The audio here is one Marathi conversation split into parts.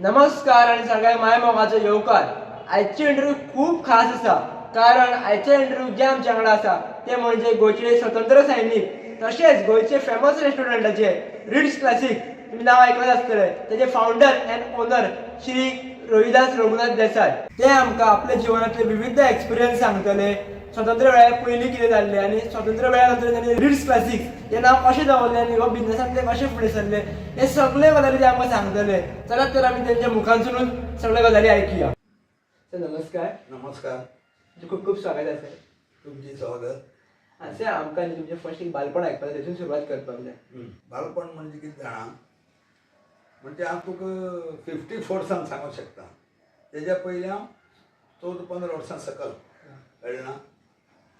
नमस्कार आणि सगळ्या माय मोगाचो येवकार आयचे इंटरव्यू खूप खास असा. कारण आयचे इंटरव्यू जे आमच्या वांगडा असा ते म्हणजे गोंयचे स्वतंत्र सैनीक तसेच गोंयचे फेमस रेस्टॉरंटाचे रिड्स क्लासिक तुम्ही नाव ऐकलं आसतलें त्याचे founder and owner Shri Rohidas Raghunath Desai ते आमकां आपल्या जिवनातले विविध एक्सपिरियन्स सांगतले. स्वतंत्र वेळा पयलीं कितें जाल्लें आनी स्वतंत्र वेळा नंतर ताणें रिड्स क्लासिक हे नाव कशें दवरलें आनी हो बिझनसांत ते कशें फुडें सरले हे सगळे गजाली ते आमकां सांगतले. चलात तर आमी तेंच्या मुखांतसूनच सगळे गजाली ऐकुया. सर नमस्कार. नमस्कार. तुमचे खूप खूप स्वागत आहे तुमची स्वागत. सर आमकां तुमचें फर्स्ट एक बालपण आयकपाक तेतून सुरवात करपाक जाय. बालपण म्हणजे कितें जाणा? म्हणजे हांव तुका फिफ्टी फोर्सान सांगूंक शकता. तेज्या पयलीं हांव चवदा पंदरा वर्सां सकल कळ्ळें ना?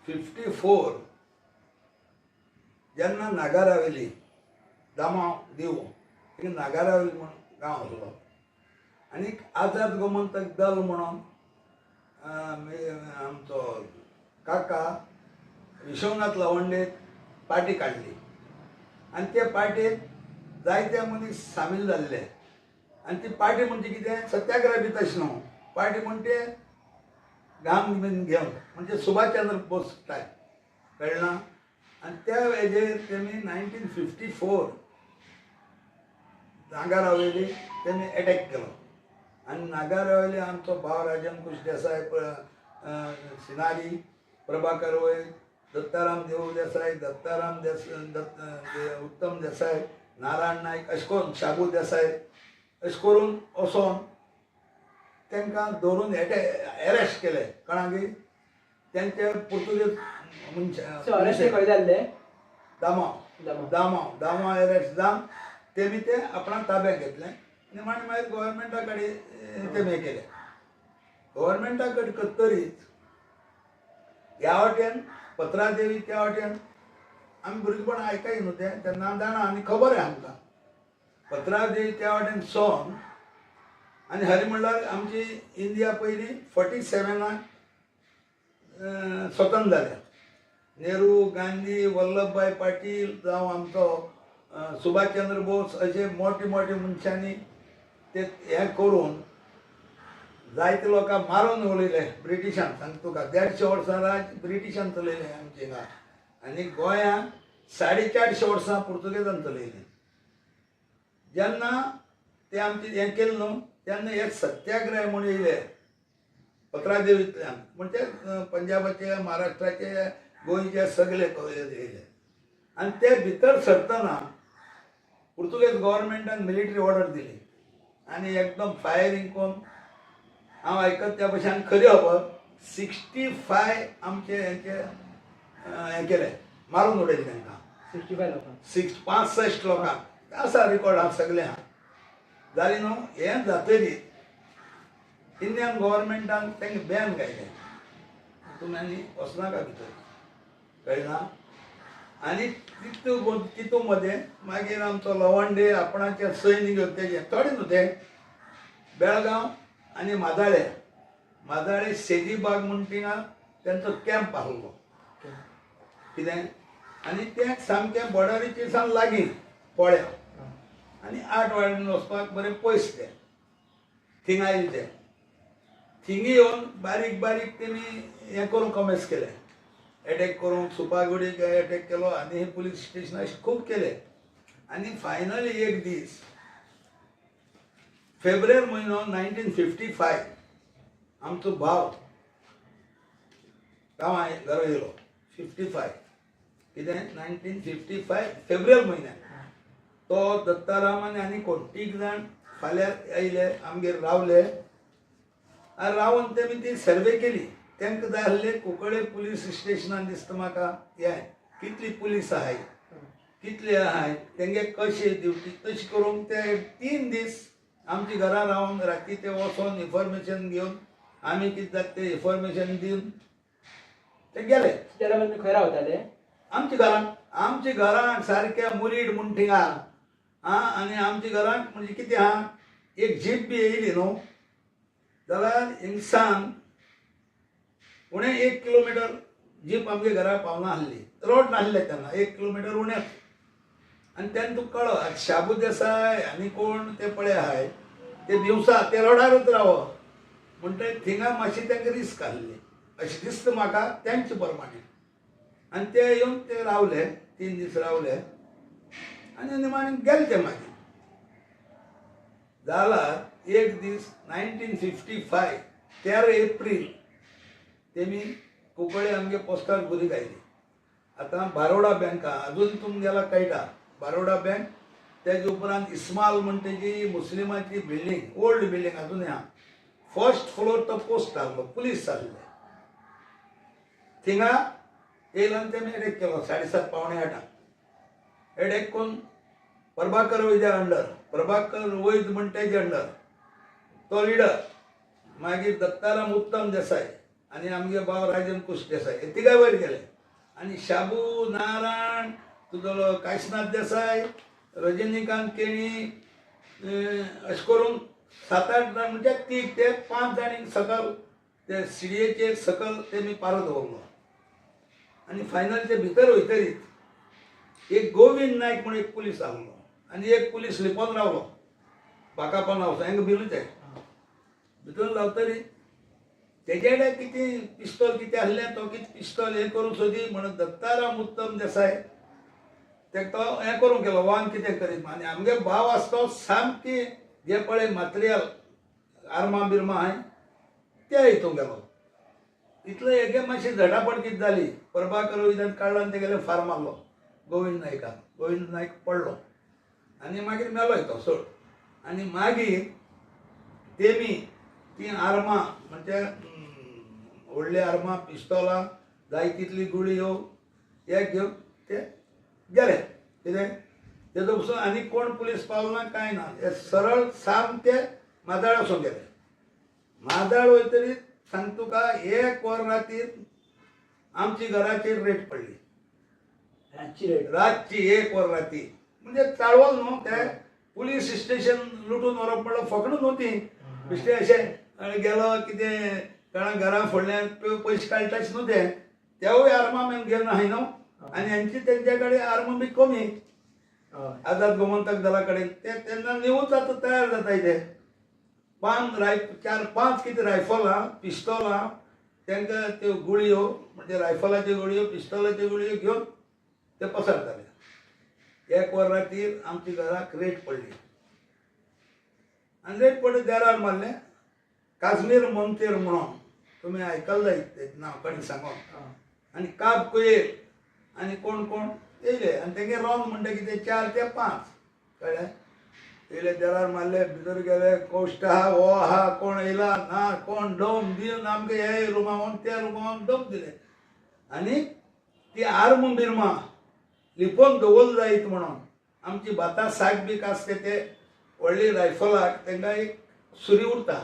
फिफ्टी फोर जेन्ना नागारावेली दामाव दिव हे नागारावेली म्हणून गांव आसलो आनी आझाद गोमंतक दल म्हणून आमचो काका विश्वनाथ लवंडेक पार्टी काडली आनी त्या पार्टेक जायते मनीस सामील जाल्ले आनी ती पार्टी म्हणजे कितें सत्याग्रह बी तशें न्हू पार्टी म्हणजे ते बीन घेवन म्हणजे सुभाषचंद्र बोस काय कळ्ळें आणि आनी त्या वेळेर त्यांनी नायन्टीन फिफ्टी फोर नागारावेली त्यांनी एटॅक केलो. आनी नागारावेली आमचो भाव राजन कुश देसाय सिनारी प्रभाकर वय दत्ताराम देव देसाय दत्ताराम देस दत्त दे- उत्तम देसाय नारायण नायक अशें करून शाबू देसाय अशें करून वचोन तांकां धरून एटे एरेस्ट केले. कळ्ळां की तेंचे पुर्तुगेज जाल्ले दामाव दामाव. दामाव एरेस्ट जावन तेमी ते आपणा ताब्यात घेतले. आनी मागीर मागीर गोवोरमेंटा कडेन तेमी हे केले. गोवोरमेंटा कडेन करतरीच ह्या वाटेन पत्रादेवी त्या वाटेन आमी भुरगेपण आयकाय न्हू ते तेन्ना जाणा आनी खबर आहे आमकां. पत्रादेवी त्या वाटेन सोन आनी हरी म्हणल्यार आमची इंडिया पयलीं फोर्टी सेवेनाक स्वतंत्र जाल्या नेहरू गांधी वल्लभभाई पाटील जावं आमचो सुभाषचंद्र बोस अशे मोठे मोठे मनशांनी ते हें करून जायते लोकांक मारून उडयले ब्रिटिशान. सांग तुका देडशे वर्सां राज ब्रिटिशान चलयले आमचे हिंगा आनी गोंयांत साडे चारशे वर्सां पुर्तुगेजान चलयली जेन्ना ते आमचे हें केलें न्हू तेन्ना एक सत्याग्रह म्हूण येयले पत्रादेवींतल्यान म्हणजे पंजाबाचे महाराष्ट्राचे गोंयचे सगळे येयले आनी ते भितर सरतना पुर्तुगेज गव्हर्मेंटान मिलिटरी ऑर्डर दिली. आनी एकदम फायरिंग कोन्न हांव आयकत त्या भशेन खरी खबर सिक्स्टी फाय आमचे हेंचे हें केले. मारून उडयले तांकां सिक्स्टी फाय लोकांक सिक्स पासश्ट लोकांक आसा रिकॉर्ड आहा सगळे आहा जाली न्हू हें जातरी इंडियन गव्हर्मेंटान तांकां बॅन घायलें तुमी आनी वचनाका भितर कळना आनी तितू तितू मध्ये मागीर आमचो लवंडे आपणाचे सैनिक तेजे थोडे न्हू ते बेळगांव आनी मादाळे मादाळे सेजीबाग म्हण थिंगा तेंचो कॅम्प आसलो कितें आनी तें सामकें बॉर्डरीचे सान लागीं पोळ्या आनी आठ वाड्यान वचपाक बरें पयस तें थिंग आयले ते थिंगी येवन बारीक बारीक तेमी हें करून कमेस केले एटॅक करून सुपागुडीक एटॅक केलो आनी हे पुलीस स्टेशन अशें खूब केले. आनी फायनली एक दीस फेब्रुवारी म्हयनो नायन्टीन फिफ्टी फाय आमचो भाव गांवां घरा येयलो फिफ्टी फाय कितें नायन्टीन फिफ्टी फाय फेब्रुवारी म्हयन्यान तो दत्तारामान आनी तीग जाण फाल्यां येयले आमगेर रावले. आनी रावन तेमी ती सर्वे केली. तांकां जाय आसले कुंकळे पुलीस स्टेशनान दिसता म्हाका हे कितली पुलीस आहाय कितले आहाय तेंगे कशे ड्युटी? तशी करूंक ते तीन दीस आमची घरा रावन राती ते वचोन इन्फॉर्मेशन घेवन आमी कितें जाता ते इन्फॉर्मेशन दिवन ते गेले. खंय रावताले आमच्या घरांत आमच्या घरांत सारक्या मुरीड म्हूण थिंगा आं आनी आमच्या घरांत म्हणजे कितें आहा एक जीप बी येयली न्हू? जाल्यार हिंगसान उणें एक किलोमिटर जीप आमच्या घरा पावना आसली रोड नासले तेन्ना एक किलोमिटर उण्याक आनी तेन्ना तुका कळो शाबू देसाय आनी कोण ते पळय आहाय ते दिवसा ते रोडारूच राव. म्हणटा थिंगा मातशी तांकां रिस्क आसली अशी दिसता म्हाका तेंचे प्रमाणे आनी ते येवन ते रावले तीन दीस रावले. आनी निमाणे गेले ते मागीर जाला एक दीस नायन्टीन फिफ्टी फाय तेरा एप्रील तेमी कुंकळे आमगे पोस्टार बरी गायली. आतां बारोडा बँका अजून तुमगेला कळटा बारोडा बँक त्याच्या उपरांत इस्माल म्हणटा मुस्लिमाची बिल्डींग ओल्ड बिल्डींग अजून हा फर्स्ट फ्लोर तो पोस्ट आसलो पुलीस आसले थिंगा येयलो आनी तेमी एडेक केलो साडे सात पावणे आठांक हेडेक कोण? प्रभाकर वैद्या अंडर. प्रभाकर वैद म्हण तेजे अंडर. तो लिडर मागीर दत्ताराम उत्तम देसाय आनी आमगे भाव राजन कुश देसाय हे तिगाय वयर गेले. आनी शाबू नारायण तुजो काशनाथ देसाय रजनीकांत केणी अशें करून सात आठ जाण म्हणजे तीग ते पांच जाणींक सकल ते सिडयेचेर सकल तेमी पारत दवरलो आनी फायनल ते भितर वयतरीत एक गोविंद नायक म्हणून एक पुलीस आहलो आनी एक पुलीस लिपोन रावलो बाकापण रावता हांकां बिलूच आहे भितर रावतरी तेजे कडेन कितें पिस्तोल कितें आसलें तो कितें पिस्तोल हें करूंक सोदी म्हणून दत्ताराम उत्तम देसाय तेका तो हें करूंक गेलो. वान कितें करीत आनी आमगे भाव आसा तो सामकी जे पळय मटेरियल आर्मा बिर्मा आहाय त्या हितूंक गेलो. इतलें हेगे मातशी झटापट कितें जाली प्रभाकर वैद्यान काडलो आनी तेगेलें फार्म मारलो. गोविंद नायकान गोविंद नायक पडलो. आनी मागीर मेलोय तो सोड. आनी मागीर तेमी ती आर्मां म्हणजे व्हडलीं व्हडली आर्मां पिस्तोलां जाय तितली गुळयो हो, हे घेवन ते गेले. कितें तेजो पसून आनी कोण पुलीस पावलो ना कांय ना हे सरळ सामके मादाळ वचून गेले. मादाळ वयतरी सांग तुका एक वर रातीर आमची घराचेर रेट पडली. रातची रेट रातची एक वर राती म्हणजे चाळवल न्हू ते पुलीस स्टेशन लुटून व्हरप म्हणल्यार फकणां न्हू ती बेश्टे अशें गेलो कितें कोणा घरा फुडल्यान प- पयशे काडटाच न्हू ते तेवूय आर्मामेंट घेवन आहाय न्हू आनी हांची तेंच्या कडेन आर्म बी कमी. हय आझाद गोमंतक दला कडेन ते तेन्ना निवूच आतां तयार जाताय ते पांच राय चार पांच कितें रायफलां पिस्तोलां तांकां त्यो गुळयो म्हणजे रायफलाच्यो गुळयो पिस्तोलाच्यो गुळयो घेवन ते पसारताले एक वर रातीर आमची घराक रेट पडली. आनी रेट पडली देरार मारलें काश्मीर मोंतेर म्हणून. तुमी आयकल जाय तेजें नांव कडेन सांगून आनी काब कुयेर आनी कोण कोण? येयले आनी तेगे रॉंग म्हणटा कितें चार ते पांच. कळ्ळें येयले देरार मारले भितर गेले कोश्ट आहा हो आहा कोण येयला ना कोण डोम दिवन आमकां हे रुमा त्या रुमा डोम दिले. आनी ती आर्म बिर्मा लिपोवन दवरल जायत म्हणून. आमची भातां साक बीक आसता ते व्हडली रायफलाक तांकां एक सुरी उरता.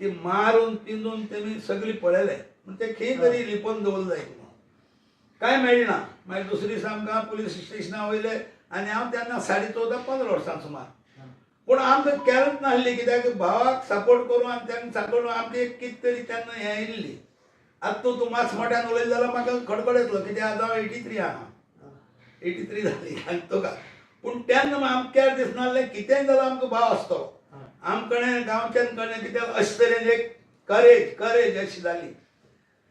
ती मारून पिंजून तेमी सगळी पळयले पूण ते खंय तरी लिपोवन दवरल जायत म्हणून. काय मेळना मागीर दुसरे दीस आमकां पुलीस स्टेशना वयले आनी हांव तेन्ना साडे चवदा पंदरा वर्सां सुमार. पूण आमकां केलंच नासली कित्याक भावाक सपोर्ट करून आनी तेन्ना सपोर्ट आमची एक कित तरी तेन्ना हें येयल्ली आतां तूं तूं मात मोठ्यान उलयलें जाल्यार म्हाका खडखड येतलो कित्याक आतां हांव एटी थ्री आहा एटी थ्री जाली आनी तुका पूण तेन्ना आमकां केअर दिसनासलें कितेंय जाल्यार आमकां भाव आसतो आमकडे गांवच्यान कडेन कित्याक अशे तरेन एक करेज करेज अशी जाली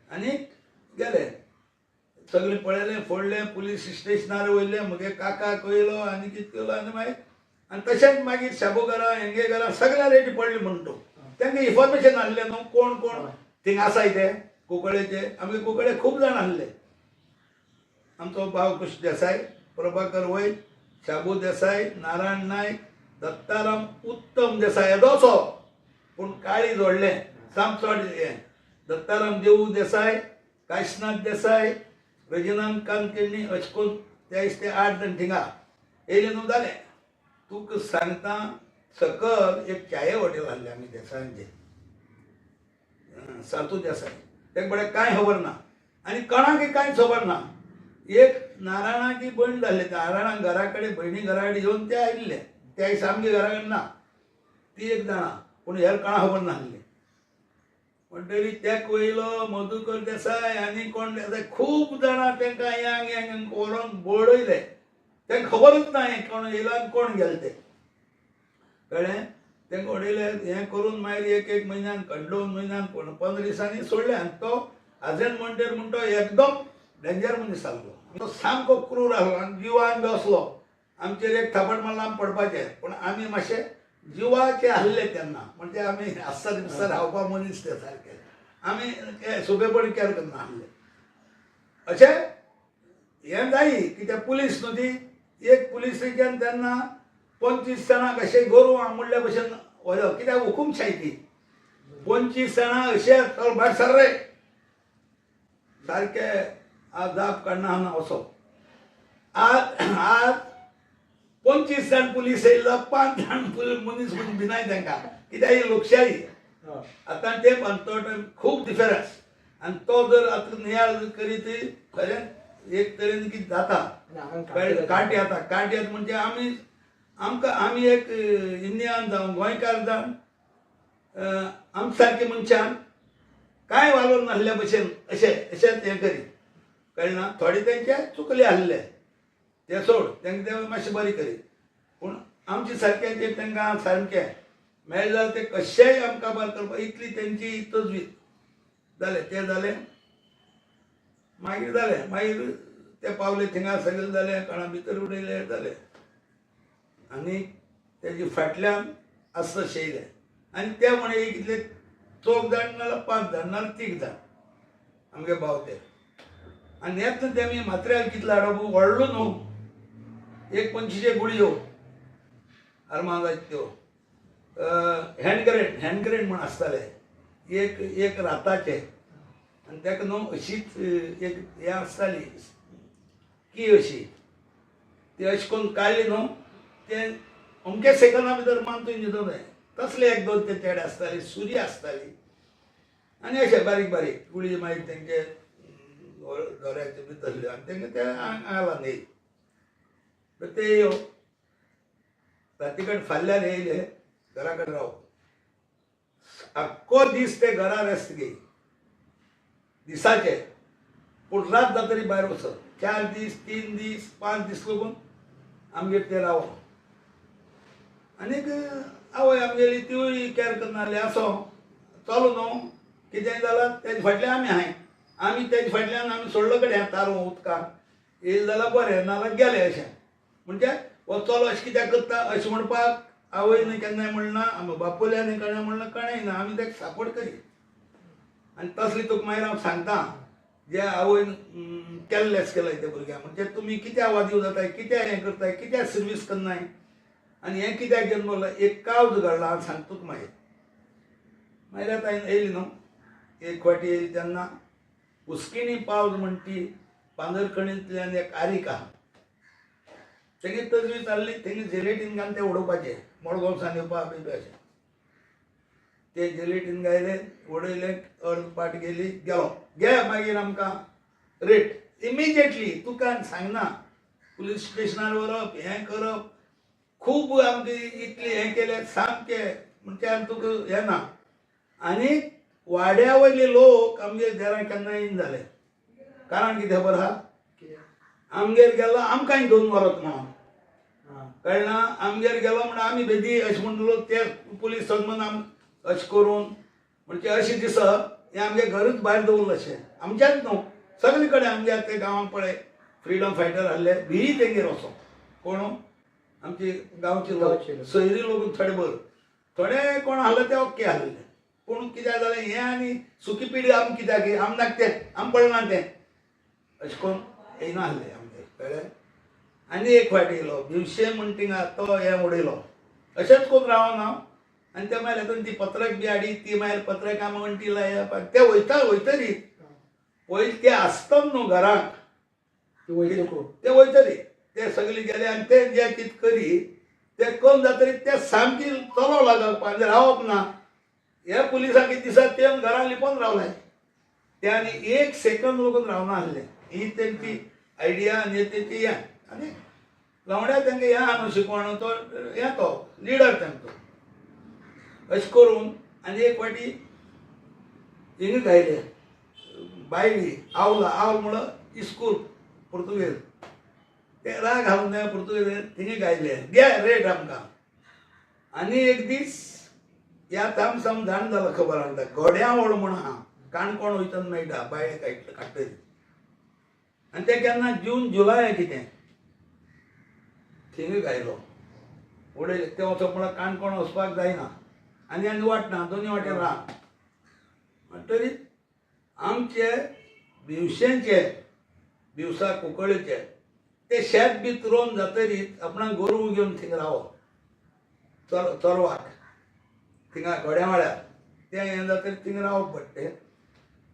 आनी गेले. सगळें पळयलें फोडलें पुलीस स्टेशनार वयले म्हगे काका कयलो आनी कितें केलो आनी मागीर आनी तशेंच मागीर शाबू घरा हेंगे घरा सगळ्या रेटी पडली म्हणून तूं तांकां इन्फॉर्मेशन आहलें न्हू कोण कोण? थिंग आसाय ते कुंकळेचे आमगे कुंकळे खूब जाण आहले आमचो भाव कुश देसाय प्रभाकर वैद शाबू देसाय नारायण नायक दत्ताराम उत्तम देसाय येदोसो हो पूण काळी जोडलें साम चड हे. दत्ताराम देवू देसाय काशनाथ देसाय रजनीकांत केणी अशें करून ते ते आठ जाण थिंगा येयले न्हू जालें तुका सांगता सकल एक चाये हॉटेल आहलें आमी देसायांचें सातू देसाय तेका बरें कांय खबर ना आनी कोणाकय कांयच खबर ना एक नारायणाची बहीण जाल्ली नारायणा घरा कडेन भयणी घरा कडेन येवन ते आयिल्ले त्या सामकी घरा कडेन ना. ती एक जाणा. पूण हेर काळा खबर नासली म्हणटरी तेक वयलो मधुकर देसाय आनी कोण देसाय खूब जाणां तांकां यांग यांग व्हरोन बोडयले तांकां खबरच ना हें कोण येयलो आनी कोण गेले ते. कळ्ळें तेंका उडयले हें करून मागीर एक एक म्हयन्यान कण दोन म्हयन्यान कोण पंदरा दिसांनी सोडले आनी तो आजेन म्हणटर म्हण तो एकदम डेंजर मनीस आसलो सामको क्रूर आसलो आनी जिवान बी असलो. आमचेर म्हणजे एक थापट मारला आमी पडपाचे पूण आमी मातशे जिवाचे आसले तेन्ना म्हणजे आमी आसर बिस्सर रावपा मनीस ते सारके आमी हे सोंपेपणी केअर करना आसले अशें हें जायी कित्याक पुलीस न्हू ती एक पुलिसेच्यान तेन्ना पंचवीस जाणांक अशें गोरवां म्हणल्या भशेन व्हरप हो. कित्याक हुकुमशाही ती. पंचवीस जाणां अशें चल भायर सारके आज जाप काडना हांगा वचप आज आज पंचवीस जाण पुलीस येयलो पांच जाण पुलीस मनीस म्हणून भिनाय तांकां कित्याक ही लोकशाही. आतां ते टायम खूब डिफरन्स आनी तो जर आतां नियाळ करीत खरें एक तरेन कितें जाता? काटे येता काट येता म्हणजे आमी आमकां आमी एक इंडियान जावं गोंयकार जावन अ, आमचे सारके मनशान कांय वालोर नासल्या भशेन अशें अशेंच हें करीत. कळ्ळें थोडे तेंचे चुकले आहले ते सोड. त्यांना ते मातशें बरें करी पूण आमचे सारके जे तांकां सारके मेळ्ळें जाल्यार ते कशेंय आमकां बरें करपाक इतली तेंची तजवीज जालें तें जालें मागीर जालें मागीर ते पावले थिंगा सगळें जालें कोणा भितर उडयले जालें आनी तेजे फाटल्यान आस्त शेयले आनी ते म्हणे कितले चौग जाण नाल्यार पांच जाण नाल्यार तीग जाण. आमगे भाव ते. आनी नेत ते आमी मात्र्याल कितलो हाडप व्हडलो न्हू हो. एक पंचवीशे गुडयो हो. आरमांगाच्यो त्यो. हँड ग्रेड हँड ग्रेड म्हण आसताले एक एक राताचे. आनी ताका न्हू अशीच एक हें आसताली की अशी? ती अशें करून काडली न्हू हो. ते अमके सेकंदा भितर मानतूय न्हिदो जाय तसले एक दोन ते तेडे आसताली सुरी आसताली आनी अशे बारीक बारीक गुळी मागीर तेंचे दोऱ्याचे बी तसले आनी तेंका ते आंगाला न्ही तर ते येव राती कडेन फाल्यार येयले घरा कडेन राव आख्खो दीस ते घरा रेस्ट घेय दिसाचे पूण रात जातरी भायर वचप चार दीस तीन दीस पांच दीस लागून आमगेर ते रावप आनीक आवय आमगेली त्योय कॅर करनासली असो चालू न्हू कितेंय जालां तेजे फाटल्यान आमी हाय आमी तेजे फाटल्यान आमी सोडलो कडेन तारो उदकान येयलें जाल्यार बरें नाल्यार गेले अशें. म्हणजे हो चलो अशें कित्याक करता अशें म्हणपाक आवय न्हय केन्नाय म्हणना आमी बापोल्या न्हय केन्ना म्हणना कळ्ळें ना आमी ताका सापोर्ट करी आनी तसली तुका मागीर हांव सांगता जे आवयन केल्लेस केल्लेच त्या भुरग्यांक म्हणजे तुमी कित्या वादीव जाताय कित्या हें करताय कित्याक सर्वीस करनाय आनी हें कित्याक जन्मलो एक कावज घडला हांव सांगता तुका मागीर मागीर आतां हांवें येयली न्हू एक फावटी येयली तेन्ना हुस्किणी पावल म्हण ती पांदरकणींतल्यान एक आरीक. आहा तेगे तजवीज जाल्ली तेगे जेलेटीन घालून ते उडोवपाचे मडगांवसान येवपा बी अशें ते जेलेटीन गायले उडयले अर्द पाट गेली गेलो. गे मागीर आमकां रेट इमिजिएटली तुका सांगना पुलीस स्टेशनार व्हरप हें करप. खूब आमकां इतलें हें केलें सामकें म्हणजे तुका हें ना. आनी वाड्या वयले लोक आमगे घरां केन्ना येयन जाले कारण कितें खबर आहा आमगेर गेलो आमकांय दोन व्हरत म्हणून हां. कळना आमगेर गेलो म्हणून आमी बेदी अशें म्हणलो ते पुलीस सन्मान आम अशें करून म्हणजे अशें दिसप हें आमगे घरूच भायर दवरलें अशें आमच्याच न्हू सगळे कडेन आमगे ते गांवांत पळय फ्रिडम फायटर आहले भियी तेंगेर वचप कोण आमचे गांवचे लोक. लोक. सोयरी लोक थोडे भर थोडे कोण आहले ते ओके आहले पूण कित्याक जालें? हें आनी सुकी पिडी आमी कित्याक आमी नाकते आमी पळना तें अशें करून येयना आमगे कळ्ळें आनी एक फावटी येयलो दिवशे म्हण थिंगा तो हें उडयलो. अशेंच करून रावन हांव आनी ते मागीर येतून ती पत्रक बी हाडी ती मागीर पत्रकां ती लायप आनी ते वयता वयतरी पयलीं ते आसतना न्हू घराक. ती ते वयतली ते सगळे गेले आनी ते जे कितें करी ते करून जातरी ते सामकी चलो लागप आनी रावप ना. या पुलिसांक कितें दिसता ते घरा लिपोवन रावले ते आनी एक सेकंद लोक रावना आसले ही तेंची आयडिया आनी तेंची या आनी लवड्या तेंका हें आहा न्हू शिकवण तो हें तो लिडर तेंचो अशें करून आनी एक फावटी इंग्लीश आयले बायली आवला आवल म्हणून इस्कूल पुर्तुगेज. ते राग घालून पुर्तुगेज थिंगे गायले घे रेट आमकां. आनी एक दीस या ताम साम जाण जालां खबर आसा गोड्यावळ म्हण आहा काणकोण वयतन मेळटा बायल काडट काडटरी आनी ते केन्ना जून जुलय कितें थिंग गायलो. उडयले ते वचप म्हळ्यार काणकोण वचपाक जायना आनी आनी वाटना दोनी वाटेन रात म्हणटरी आमचे दिवशेंचे भिवसा कुंकळेचे ते शेत बीत रोवन जातरीत आपणाक गोरवां घेवन थिंग रावप चल चलवाक. थिंगा गोड्यावाड्यार तें हें जातकीर थिंग रावप पडटें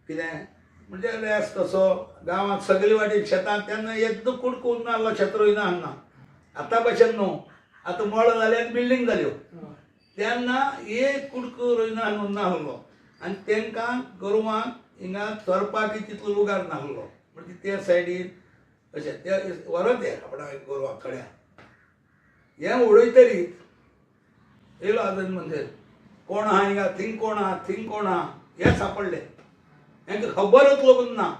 कितें म्हणजे रेस कसो गांवांत सगळे वाटेन शेतांत तेन्ना एकदम कुडको उरना आसलो शेत रोयना हांगा आतां भशेन न्हू आतां मळ जाल्यार बिल्डींग जाल्यो तेन्ना एक कुडको रोयना उरना आसलो आनी तेंकां गोरवांक हिंगा चरपाक तितलो लुगार नासलो म्हणजे ते सायडीन अशें ते व्हरत ते आपणा गोरवां कड्या हें उडयतरीत येयलो आजन मंदिर कोण आहा? हिंगा थिंग कोण आहा थिंग कोण आहा हें सापडलें. हेंकां खबरच लागून ना.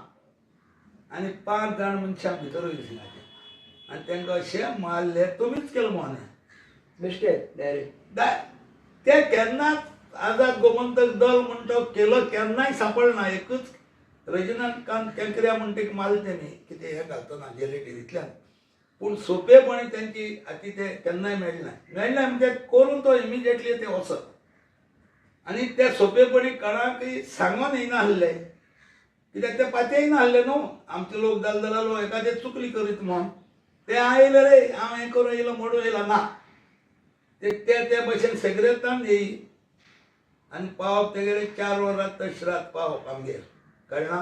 आनी पांच जाण मनशां भितर वयलीं आनी तेंकां अशें मारलें तुमीच केलें मोने मिस्टेक डायरेक्ट ते केन्नाच आझाद गोमंतक दल म्हणटा केलो केन्नाय सापडना एकूच रजनीकांत केंकऱ्या म्हणटा एक मारले तेमी कितें हें घालतना जेलेटिरींतल्यान पूण सोंपेपणी तेंची हाती ते केन्नाय मेळना मेळना म्हणजे करून तो इमिजिएटली ते वचत आनी ते सोंपेपणी की सांगून येईना आसले कित्याक ते पातये ना हल्ले न्हू आमचे लोक दलदलालो जाल्यार एखादे चुकली करीत म्हण. ते आयले रे हांव हें करून येयलो म्हणून येयला ना. ते ते ते भशेन सेग्रेतान येयी आनी पावप तेगेले चार वरां तशरात पावप आमगेर कळना?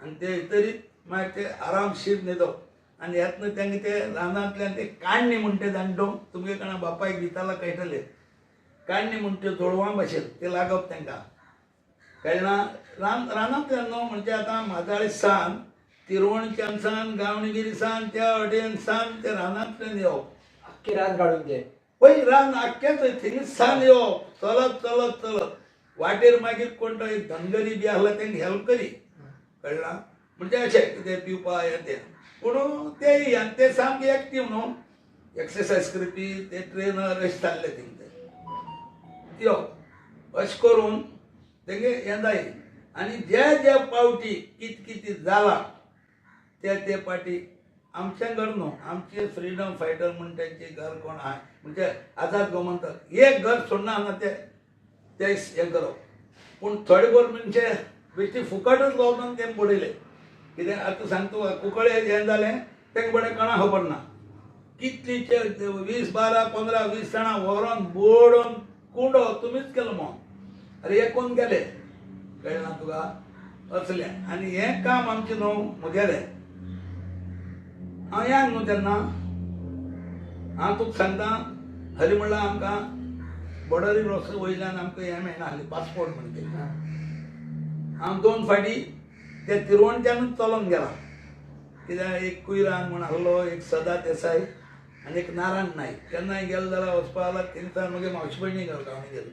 आनी ते तरी मागीर ते आरामशीर न्हिदप आनी येतना तेंगे ते रानांतल्यान ते काण्णी म्हणटे जाणटो तुमगे कोणा बापायक दिताला कळटले काण्णी म्हणटे जोडवां भशेन ते लागप तेंकां कळना रान रानांतल्यान न्हू म्हणजे आतां माजाळे सान तिरवणच्यान सान गावणगिरी सान त्या वटेन सान ते रानांतल्यान येवप अख्खे रान काढून ते पळय रान आख्खेच थिंगच सान येवप चलत चलत चलत. वाटेर मागीर कोण तो एक धनगरी बी आसला तेंका हेल्प करी. कळना म्हणजे अशें कितें पिवपा हें तें. पूण ते ते सामके एक्टीव न्हू. एक्सरसायज करपी ते ट्रेनर अशें जाल्ले तेंचे यो अशें करून तेंगे हें जाय आनी जे जे पावटी कित कितें जाला ते ते पाटी आमचें घर न्हू आमचे फ्रिडम फायटर म्हण तेंचे घर कोण आहाय म्हणजे आझाद गोमंतक. एक घर सोडना ना ते ते हें करप पूण थोडे भर म्हणजे बेश्टी फुकटच लावन तें बुडयले कितें आतां सांगता कुंकळे हें जालें तेंका बरें कोणा खबर ना. कितलीचे वीस बारा पंदरा वीस जाणां व्हरोन बोडोन कुंडो तुमीच केलो मग. अरे हे कोण गेले कळना तुका? असले. आनी हें काम आमचें न्हू म्हगेलें हांव यांग न्हू तेन्ना हांव तुका सांगता हरी म्हणल्यार आमकां बॉर्डरी क्रॉस वयल्यान आमकां हें मेळना आसलें पासपोर्ट म्हणटा तें. हांव दोन फाटी ते तिरवणच्यानूच चलोन गेला. कित्याक एक कुयरान म्हण आसलो एक सदा देसाय आनी एक नारायण नायक केन्नाय गेलो जाल्यार वचपा आसला तेंकां मागीर मावशे भयणी घालता आमी गेलो.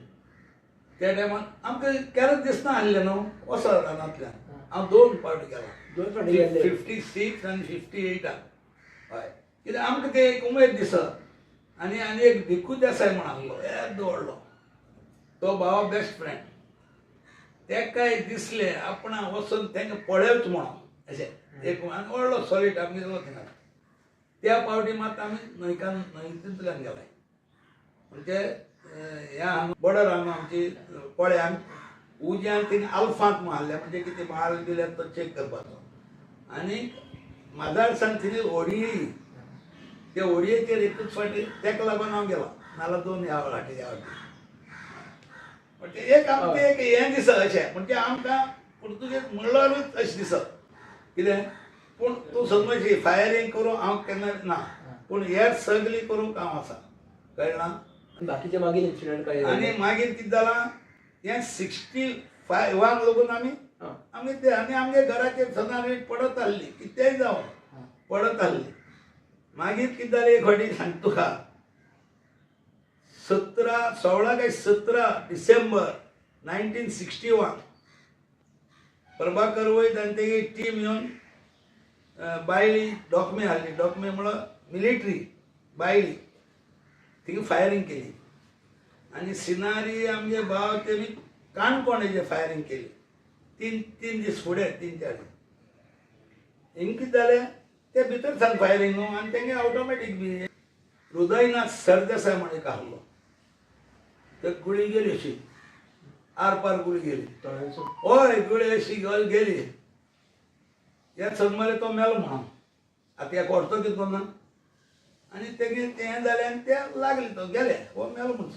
त्या टायमार आमकां केन्ना दिसना आसलें न्हू वचत रानांतल्यान हांव दोन फावटी गेला फिफ्टी सिक्स आनी फिफ्टी एटाक हय. कित्याक आमकां ते एक उमेद दिसत आनी आनी एक भिकू देसाय म्हण आसलो येदो व्हडलो तो भावा बेस्ट फ्रेंड तेकाय दिसलें आपणा वचून तेंकां पळयच म्हणून. अशें एक व्हडलो सॉलिड आमी त्या पावटी मात आमी न्हंयकान न्हंयतूंतल्यान गेले म्हणजे हांगा बॉर्डर हांगा आमची पळ्यान उज्यान थिंग आल्फांत मारल्या. म्हणजे कितें माल बिल्यार तो चॅक करपाचो आनी सांग थिंग होडये ते होडयेचेर एकूच फाटी तेका लागून हांव गेलो. नाल्यार दोन ह्या फाटी ह्या म्हणजे एक आमकां एक हें दिसत अशें म्हणजे आमकां पुर्तुगेज म्हणल्यारूच अशें दिसत. कितें पूण तूं समज फायरींग करूं हांव केन्ना ना. पूण हेर सगली करूंक हांव आसा कळना बाकीचे मागीर इन्सिडंट काय आनी मागीर कितें जालां हें सिक्स्टी फायवाक लागून आमी हा. आमी ते आनी आमगे घराचेर सदां रेट पडत आसली कितेंय जावं पडत आसली मागीर कितें जालें एक फावटी सांगता तुका सतरा सोळा काय सतरा December nineteen sixty one Prabhakar Vaid आनी तेगे टीम येवन बायली डॉक्मे हाडली डॉक्मे म्हळ्यार मिलिटरी बायली. थिंगा फायरींग केली. आणि सिनारी आमचे भाव तेमी काणकोणाचे फायरिंग केली. तीन तीन दीस फुडें तीन चार दीस. हिंग कितें जालें ते भितर सान फायरिंग न्हू आनी तेंगे ऑटोमॅटीक बी हृदयनाथ सरदेसाय म्हण एक आहलो ते गुळी गेली अशी. आर पार गुळी गेली. हय गुळी अशी गल. हे या तो मेलो म्हणून आता हे करतो कितलो ना. आनी तेगे हें जालें आनी ते लागले तो गेले हो मेलो म्हणून